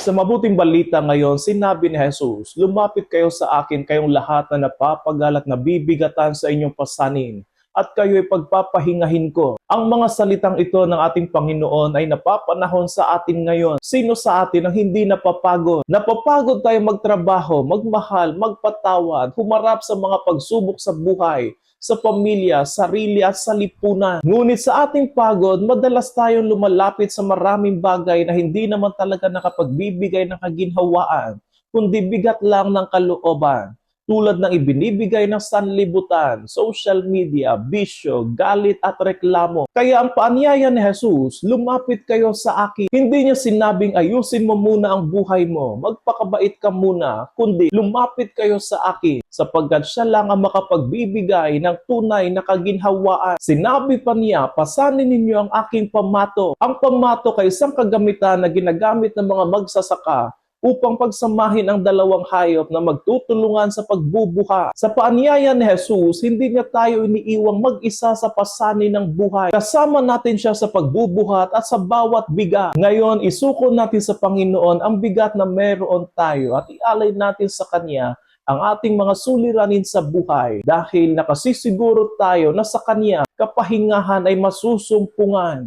Sa mabuting balita ngayon, sinabi ni Jesus, Lumapit kayo sa akin kayong lahat na napapagal at nabibigatan sa inyong pasanin, at kayo'y pagpapahingahin ko. Ang mga salitang ito ng ating Panginoon ay napapanahon sa atin ngayon. Sino sa atin ang hindi napapagod? Napapagod tayo magtrabaho, magmahal, magpatawad, humarap sa mga pagsubok sa buhay, sa pamilya, sarili at sa lipunan. Ngunit sa ating pagod, madalas tayong lumalapit sa maraming bagay na hindi naman talaga nakapagbibigay ng kaginhawaan, kundi bigat lang ng kalooban. Tulad ng ibinibigay ng sanlibutan, social media, bisyo, galit at reklamo. Kaya ang paanyaya ni Jesus, lumapit kayo sa akin. Hindi niya sinabing ayusin mo muna ang buhay mo, magpakabait ka muna, kundi lumapit kayo sa akin sapagkat siya lang ang makapagbibigay ng tunay na kaginhawaan. Sinabi pa niya, pasanin ninyo ang aking pamato. Ang pamato ay isang kagamitan na ginagamit ng mga magsasaka upang pagsamahin ang dalawang hayop na magtutulungan sa pagbubuha. Sa paanyaya ni Jesus, hindi niya tayo iniiwang mag-isa sa pasanin ng buhay. Kasama natin siya sa pagbubuhat at sa bawat bigat. Ngayon, isuko natin sa Panginoon ang bigat na meron tayo at ialay natin sa Kanya ang ating mga suliranin sa buhay dahil nakasisiguro tayo na sa Kanya kapahingahan ay masusumpungan.